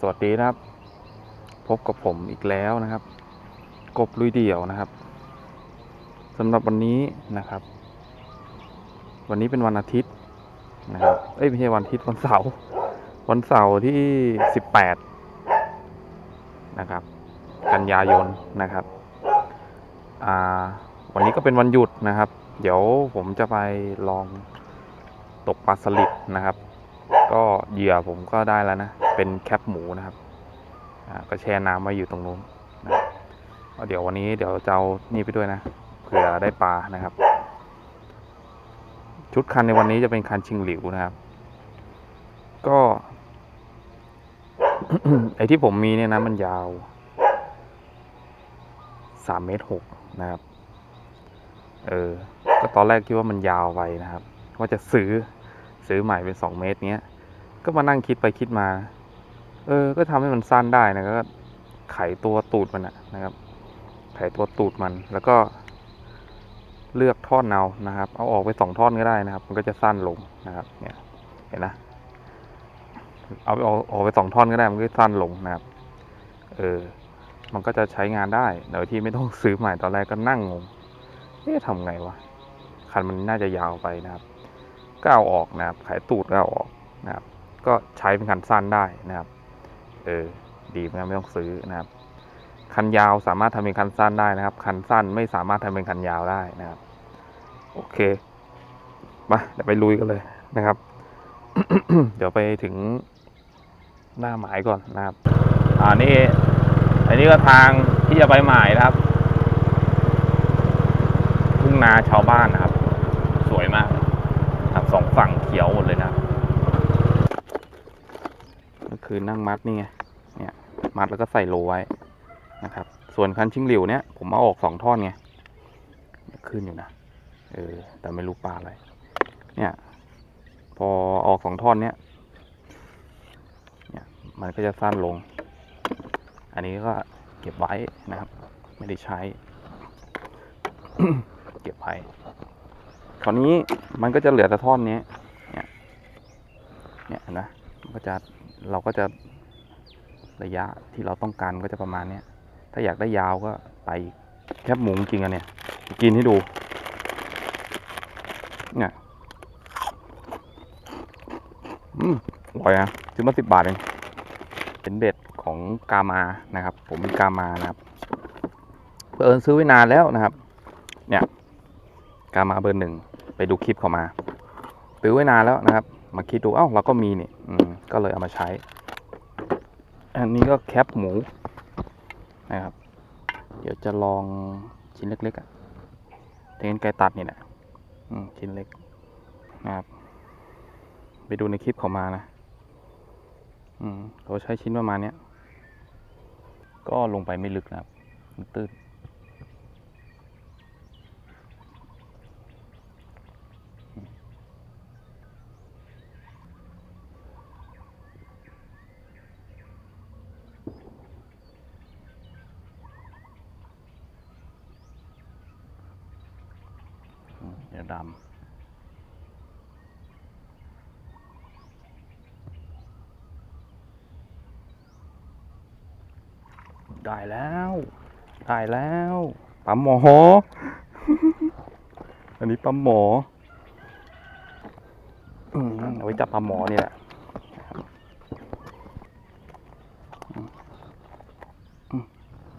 สวัสดีนะครับ พบกับผมอีกแล้วนะครับ กบลุยเดี่ยวนะครับสำหรับวันนี้นะครับ วันนี้เป็นวันอาทิตย์นะครับเอ้ยไม่ใช่วันอาทิตย์วันเสาร์วันเสาร์ที่สิบแปดนะครับ กันยายนนะครับอ่าวันนี้ก็เป็นวันหยุดนะครับ เดี๋ยวผมจะไปลองตกปลาสลิดนะครับ ก็เหยื่อผมก็ได้แล้วนะ เป็นแคปหมูนะครับอ่าก็แช่น้ำไว้อยู่ตรงนู้นนะเอาเดี๋ยววันนี้เดี๋ยวจะเอานี่ไปด้วยนะเผื่อได้ปลานะครับ ชุดคันในวันนี้จะเป็นคันชิงหลิวนะครับ ก็ไอที่ผมมีเนี่ยนะมันยาวสามเมตรหกนะครับ เออ ก็ตอนแรกคิดว่ามันยาวไปนะครับ ว่าจะซื้อซื้อใหม่เป็นสองเมตรเนี้ย ก็มานั่งคิดไปคิดมา เออ ก็ทำให้มันสั้นได้นะก็ไขตัวตูดมันนะครับ ไขตัวตูดมัน แล้วก็เลือกท่อนเอานะครับ เอาออกไปสองท่อนก็ได้นะครับ มันก็จะสั้นลงนะครับ เนี่ย เห็นนะ เอาไปออกออกไปสองท่อนก็ได้ มันก็สั้นลงนะครับ เออ มันก็จะใช้งานได้โดยที่ไม่ต้องซื้อใหม่ตอนแรกก็นั่งงงเอ๊ะทำไงวะ คันมันน่าจะยาวไปนะครับ ก็เอาออกนะครับไขตูดก็เอาออกนะครับ ก็ใช้เป็นคันสั้นได้นะครับ เออ ดีเหมือนกันไม่ต้องซื้อนะครับ คันยาวสามารถทำเป็นคันสั้นได้นะครับ คันสั้นไม่สามารถทำเป็นคันยาวได้นะครับ โอเค มาเดี๋ยวไปลุยกันเลยนะครับ เดี๋ยวไปถึงหน้าหมายก่อนนะครับ อ่านี่อันนี้ก็ทางที่จะไปหมายนะครับ ทุ่งนาชาวบ้านนะครับ สวยมากครับสองฝั่งเขียวหมดเลยนะ คือนั่งมัดนี่ไงเนี่ยมัดแล้วก็ใส่โลไว้นะครับ ส่วนคันชิงหลิวเนี่ยผมเอาออกสองท่อนไงขึ้นอยู่นะเออแต่ไม่รู้ปลาอะไรเนี่ย พอออกสองท่อนเนี่ยเนี่ยมันก็จะสั้นลง อันนี้ก็เก็บไว้นะครับ ไม่ได้ใช้ เก็บไว้คราวนี้มันก็จะเหลือแต่ท่อนนี้เนี่ยเนี่ยนะมันก็จะ เราก็จะระยะที่เราต้องการก็จะประมาณนี้ถ้าอยากได้ยาวก็ไปแคบหมูจริงอันเนี่ย กินให้ดู เนี่ยอืมอร่อยนะซื้อมาสิบบาทเองเป็นเบ็ดของกามานะครับ ผมมีกามานะครับเพิ่นซื้อไว้นานแล้วนะครับ เนี่ยกามาเบอร์หนึ่งไปดูคลิปเขามาซื้อไว้นานแล้วนะครับ มาคิดดูเอ้าเราก็มีนี่อืม ก็เลยเอามาใช้ อันนี้ก็แคปหมูนะครับ เดี๋ยวจะลองชิ้นเล็กๆอะ่ะเทนไกตัดนี่แหละชิ้นเล็กนะครับ ไปดูในคลิปเขามานะอืมเขาใช้ชิ้นประมาณนี้ก็ลงไปไม่ลึกนะครับตื้น เดี๋ยวดำได้แล้ว ได้แล้วปั๊มหมอ อันนี้ปั๊มหมอเอาไว้จับปั๊มหมอนี่แหละ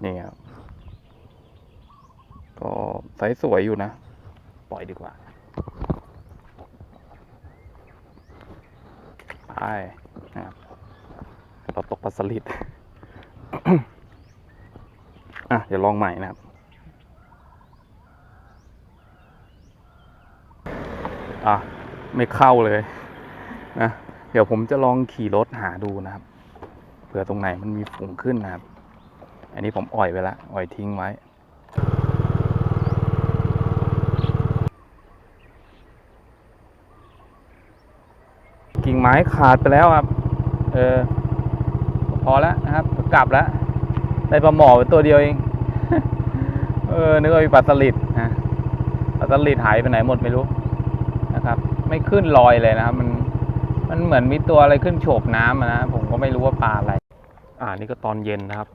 นี่ครับก็ไซส์สวยอยู่นะ ปล่อยดีกว่า ไปนะครับเราตกปลาสลิดอะ เดี๋ยวลองใหม่นะครับ อะ ไม่เข้าเลยนะ เดี๋ยวผมจะลองขี่รถหาดูนะครับ เผื่อตรงไหนมันมีฝูงขึ้นนะครับ อันนี้ผมอ่อยไว้ละอ่อยทิ้งไว้ กิ่งไม้ขาดไปแล้วครับ เออ พอแล้วนะครับ กลับแล้ว ได้ปลาหมอเป็นตัวเดียวเอง เออ นึกว่ามีปลาสลิดนะ ปลาสลิดหายไปไหนหมดไม่รู้นะครับ ไม่ขึ้นลอยเลยนะครับ มัน มันเหมือนมีตัวอะไรขึ้นโฉบน้ำนะ ผมก็ไม่รู้ว่าปลาอะไร อ่า นี่ก็ตอนเย็นนะครับ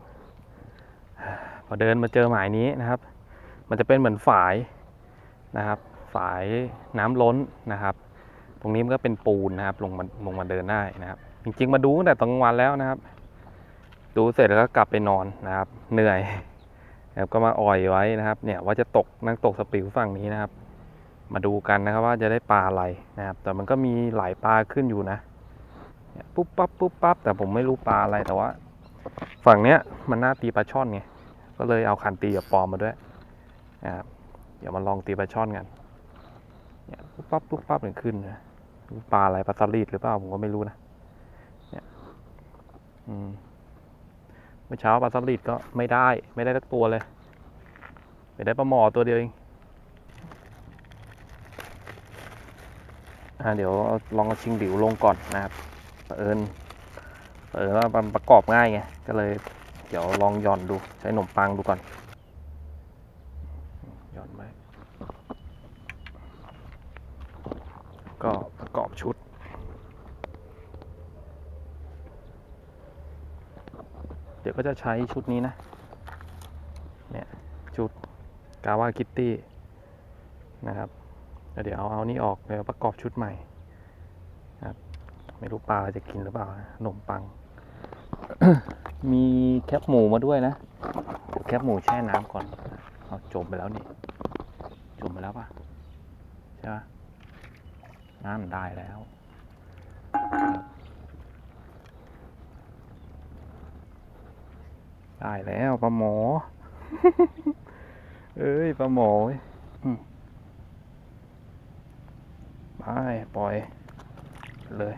พอเดินมาเจอหมายนี้นะครับ มันจะเป็นเหมือนฝายนะครับ ฝายน้ำล้นนะครับ ตรงนี้มันก็เป็นปูนนะครับ ลงมาลงมาเดินได้นะครับ จริง ๆ มาดูตั้งแต่ตอนกลางวันแล้วนะครับ ดูเสร็จแล้วก็กลับไปนอนนะครับ เหนื่อยนะครับก็มาอ่อยไว้นะครับ เนี่ยว่าจะตกนั่งตกสปิวฝั่งนี้นะครับ มาดูกันนะครับว่าจะได้ปลาอะไรนะครับ แต่มันก็มีหลายปลาขึ้นอยู่นะปุ๊บปั๊บปุ๊บปั๊บแต่ผมไม่รู้ปลาอะไรแต่ว่า ฝั่งเนี้ยมันน่าตีปลาช่อนไงก็เลยเอาคันตีกับปอมมาด้วยนะครับเดี๋ยวมาลองตีปลาช่อนกันปุ๊บปั๊บปุ๊บปั๊บมันขึ้นนะ ปลาอะไรปลาสลิดหรือเปล่าผมก็ไม่รู้นะเนี่ยอืมเมื่อเช้าปลาสลิดก็ไม่ได้ ไม่ได้สักตัวเลย ไม่ได้ปลาหมอตัวเดียวเองอ่าเดี๋ยวลองเอาชิงดิวลงก่อนนะครับเอิญเผอิญว่ามันประกอบง่ายไงก็เลย เดี๋ยวลองหย่อนดูใช้ขนมปังดูก่อน หย่อนไว้ก็ประกอบ ชุด เดี๋ยวก็จะใช้ชุดนี้นะ เนี่ย ชุดกาวาคิตตี้นะครับเดี๋ยวเอาเอานี่ออกเดี๋ยวประกอบชุดใหม่ครับไม่รู้ปลาจะกินหรือเปล่านะขนมปัง มีแคปหมูมาด้วยนะ แคปหมูแช่น้ำก่อนเอาจมไปแล้วนี่ จมไปแล้วปะใช่ปะ น้ำได้แล้วครับได้แล้วปลาหมอ เอ้ยปลาหมอเว้ยอืมไปปล่อย เลย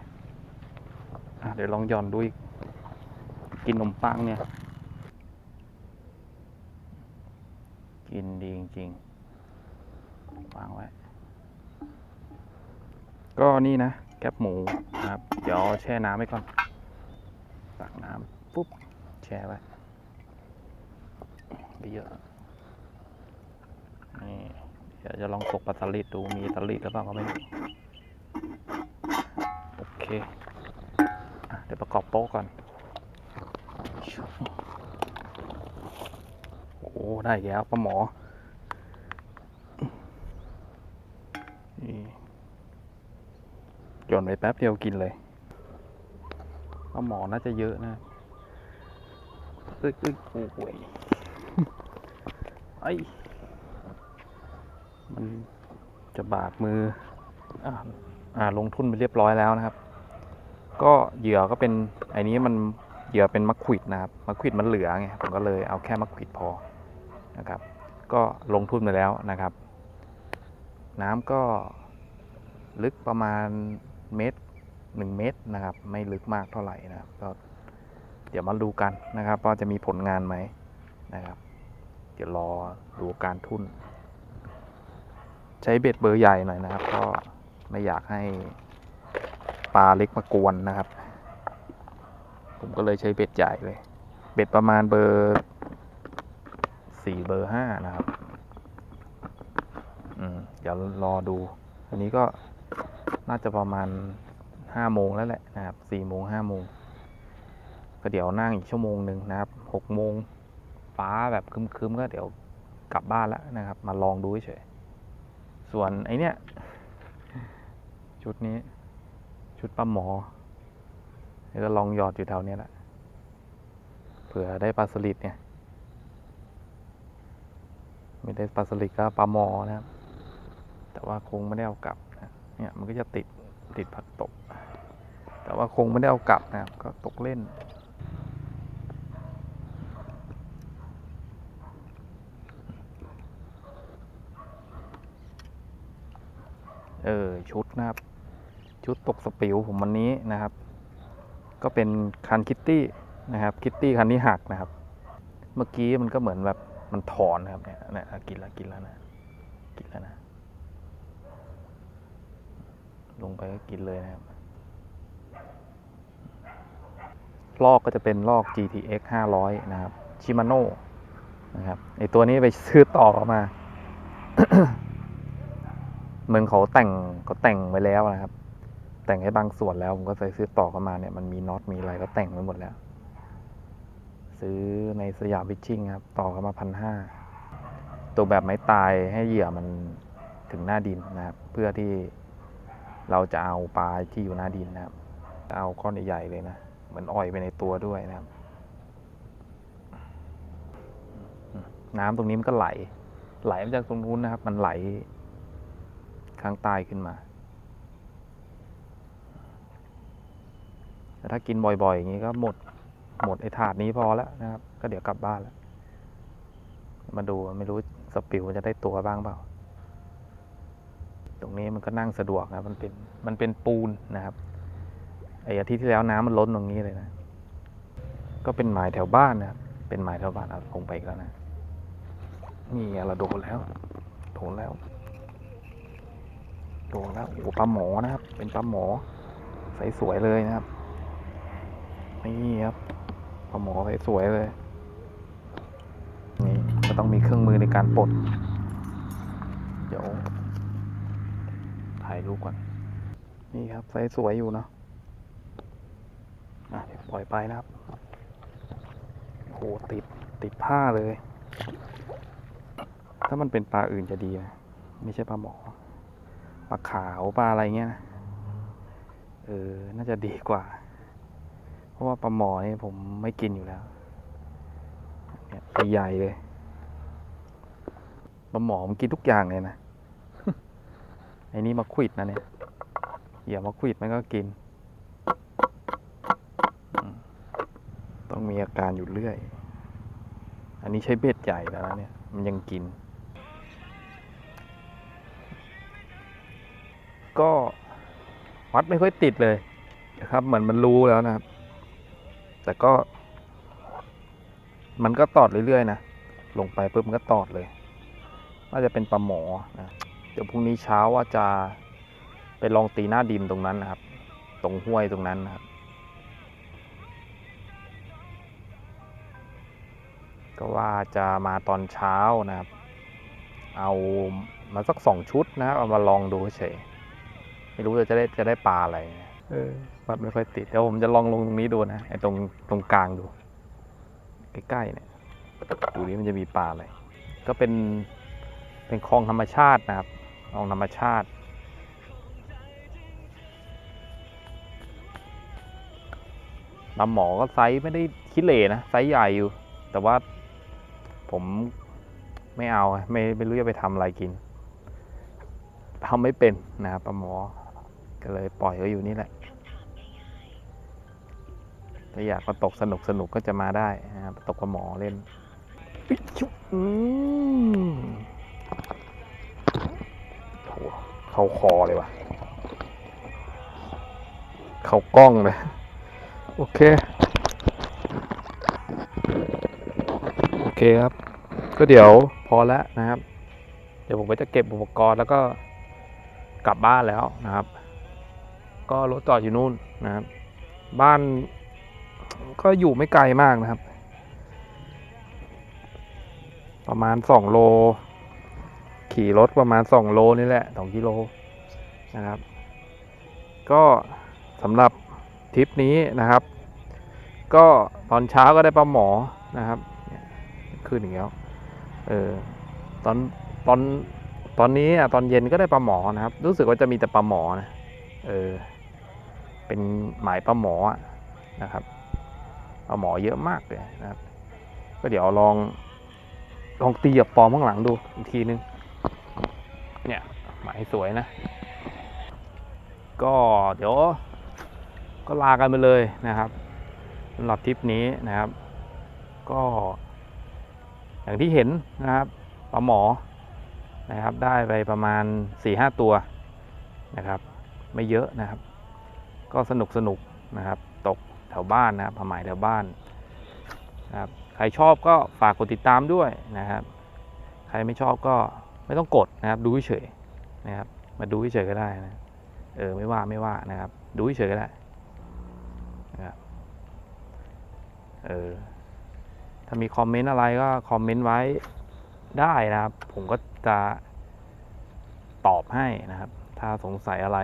อะเดี๋ยวลองหย่อนดูอีก กินขนมปังเนี่ย กินดีจริงๆวางไว้ ก็นี่นะแคบหมูนะครับเดี๋ยวแช่น้ำไว้ก่อนตักน้ำปุ๊บแช่ไว้ไม่เยอะนี่เดี๋ยวจะลองตกปลาสลิดดูมีสลิดหรือเปล่าก็ไม่รู้โอเคอเดี๋ยวประกอบโต๊ะก่อน โอ้ ได้แล้วปลาหมอ นี่หย่อ นไปแป๊บเดียวกินเลยปลาหมอน่าจะเยอะนะอ้ยเอ้ยโอ้ยไอมันจะบาดมืออ่าอ่าลงทุนไปเรียบร้อยแล้วนะครับ ก็เหยื่อก็เป็นไอ้นี้มันเหยื่อเป็นมะขวิดนะครับมะขวิดมันเหลือไงผมก็เลยเอาแค่มะขวิดพอนะครับ ก็ลงทุนไปแล้วนะครับ น้ำก็ลึกประมาณ เมตรหนึ่งเมตรนะครับ ไม่ลึกมากเท่าไหร่นะครับก็เดี๋ยวมาดูกันนะครับว่าจะมีผลงานไหมนะครับ เดี๋ยวรอดูการทุ่น ใช้เบ็ดเบอร์ใหญ่หน่อยนะครับ ก็ไม่อยากให้ปลาเล็กมากวนนะครับ ผมก็เลยใช้เบ็ดใหญ่เลย เบ็ดประมาณเบอร์สี่เบอร์ห้านะครับ อืม เดี๋ยวรอดู อันนี้ก็ น่าจะประมาณห้าโมงแล้วแหละนะครับสี่โมงห้าโมงก็เดี๋ยวนั่งอีกชั่วโมงหนึ่งนะครับหกโมงฟ้าแบบคึมๆก็เดี๋ยวกลับบ้านแล้วนะครับ มาลองดูเฉยส่วนไอเนี้ยชุดนี้ ชุดปลาหมอเดี๋ยวก็ลองหยอดอยู่แถวเนี้ยแหละเผื่อได้ปลาสลิดเนี่ยไม่ได้ปลาสลิดก็ปลาหมอนะครับ แต่ว่าคงไม่ได้เอากลับ เนี่ยมันก็จะติดติดผักตกแต่ว่าคงไม่ได้เอากลับนะครับ ก็ตกเล่น เออ ชุดนะครับ ชุดตกสปิวผมวันนี้นะครับ ก็เป็นคันคิตตี้นะครับ คิตตี้คันที่หักนะครับ เมื่อกี้มันก็เหมือนแบบมันถอนนะครับเนี่ยเนี่ยอะกินแล้วกินแล้วนะ กินแล้วนะ ลงไปก็กินเลยนะครับ ลอกก็จะเป็นลอก GTX 500 นะครับ ชิมาโน่นะครับไอตัวนี้ไปซื้อต่อเข้ามา เหมือนเขาแต่งเขาแต่งไว้แล้วนะครับ แต่งให้บางส่วนแล้ว ผมก็ไปซื้อต่อเข้ามาเนี่ยมันมีน็อตมีอะไรก็แต่งไว้หมดแล้ว ซื้อในสยามวิชชิ่งครับ ต่อเข้ามาพันห้าตัวแบบไม้ตายให้เหยื่อมันถึงหน้าดินนะครับ เพื่อที่ เราจะเอาปลาที่อยู่หน้าดินนะครับจะเอาก้อนใหญ่ๆเลยนะ เหมือนอ่อยไปในตัวด้วยนะครับ น้ำตรงนี้มันก็ไหล ไหลมาจากตรงนู้นนะครับ มันไหลข้างใต้ขึ้นมาแต่ถ้ากินบ่อยๆ อย่างนี้ก็หมด หมดไอ้ถาดนี้พอแล้วนะครับ ก็เดี๋ยวกลับบ้านแล้ว มาดูไม่รู้สปิวจะได้ตัวบ้างเปล่า ตรงนี้มันก็นั่งสะดวกนะมันเป็นมันเป็นปูนนะครับไอ้อาทิตย์ที่แล้วน้ำมันล้นตรงนี้เลยนะ ก็เป็นหมายแถวบ้านนะครับเป็นหมายแถวบ้านเอาลงไปอีกแล้วนะนี่เราโดนแล้วโดนแล้วโดนแล้วโอ้ปลาหมอนะครับ เป็นปลาหมอใสสวยเลยนะครับนี่ครับปลาหมอใสสวยเลยนี่ก็ต้องมีเครื่องมือในการปลดยว ถ่ายรูปก่อน นี่ครับใสสวยอยู่เนาะอะเดี๋ยวปล่อยไปนะครับโหติดติดผ้าเลย ถ้ามันเป็นปลาอื่นจะดีนะ ไม่ใช่ปลาหมอ ปลาขาวปลาอะไรเงี้ยนะ เออ น่าจะดีกว่า เพราะว่าปลาหมอนี่ผมไม่กินอยู่แล้วเนี่ยใหญ่เลย ปลาหมอมันกินทุกอย่างเลยนะ ไอ้นี่มาควิดนะเนี่ยอย่ามาควิดมันก็กิน ต้องมีอาการอยู่เรื่อย อันนี้ใช้เบ็ดใหญ่แล้วนะเนี่ย มันยังกิน ก็วัดไม่ค่อยติดเลยนะครับ เหมือนมันรู้แล้วนะครับ แต่ก็ มันก็ตอดเรื่อยๆนะ ลงไปปุ๊บมันก็ตอดเลย น่าจะเป็นปลาหมอนะ ดี๋ยวพรุ่งนี้เช้าว่าจะไปลองตีหน้าดินตรงนั้นนะครับ ตรงห้วยตรงนั้นนะครับ ก็ว่าจะมาตอนเช้านะครับ เอามาสักสองชุดนะครับ เอามาลองดูเฉยไม่รู้จะได้จะได้ปลาอะไรเออวัดไม่ค่อยติดเดี๋ยวผมจะลองลงตรงนี้ดูนะไอ้ตรงตรงกลางดู ใกล้ๆเนี่ยดูนี้มันจะมีปลาอะไรก็เป็นเป็นคลองธรรมชาตินะครับ คลองธรรมชาติลาหมอก็ไซส์ไม่ได้คิดเหร่นะ ไซส์ใหญ่อยู่ แต่ว่าผมไม่เอา ไม่ไม่รู้จะไปทำอะไรกินทำไม่เป็นนะครับปลาหมอ ก็เลยปล่อยไว้อยู่นี่แหละถ้าอยากมาตกสนุกสนุกก็จะมาได้นะครับตกปลาหมอเล่นอิ๊ยชุบอืมโห เข้าคอเลยว่ะ เข้ากล้องเลย โอเค โอเคครับ ก็เดี๋ยวพอแล้วนะครับ เดี๋ยวผมก็จะเก็บอุปกรณ์แล้วก็กลับบ้านแล้วนะครับ ก็รถจอดอยู่นู่นนะครับ บ้านก็อยู่ไม่ไกลมากนะครับ ประมาณสองโล ขี่รถประมาณสองโลนี่แหละสองกิโลนะครับ ก็สำหรับทริปนี้นะครับ ก็ตอนเช้าก็ได้ปลาหมอนะครับขึ้นอย่างเงี้ยเออตอนตอนตอนนี้อะตอนเย็นก็ได้ปลาหมอนะครับ รู้สึกว่าจะมีแต่ปลาหมอนะเออเป็นหมายปลาหมอนะครับปลาหมอเยอะมากเลยนะครับ ก็เดี๋ยวลองลองตีกับปอมข้างหลังดูอีกทีนึง เนี่ยหมายสวยนะ ก็เดี๋ยว ก็ลากันไปเลยนะครับสำหรับทริปนี้นะครับ ก็ อย่างที่เห็นนะครับปลาหมอนะครับ ได้ไปประมาณ4ี่ห้าตัวนะครับ ไม่เยอะนะครับ ก็สนุกสนุกนะครับ ตกแถวบ้านนะครับผาหมายแถวบ้านนะครับใครชอบก็ฝากกดติดตามด้วยนะครับ ใครไม่ชอบก็ ไม่ต้องกดนะครับ ดูเฉยนะครับ มาดูเฉยก็ได้นะเออไม่ว่าไม่ว่านะครับ ดูเฉยก็ได้นะครับเออถ้ามีคอมเมนต์อะไรก็คอมเมนต์ไว้ได้นะครับ ผมก็จะตอบให้นะครับ ถ้าสงสัยอะไร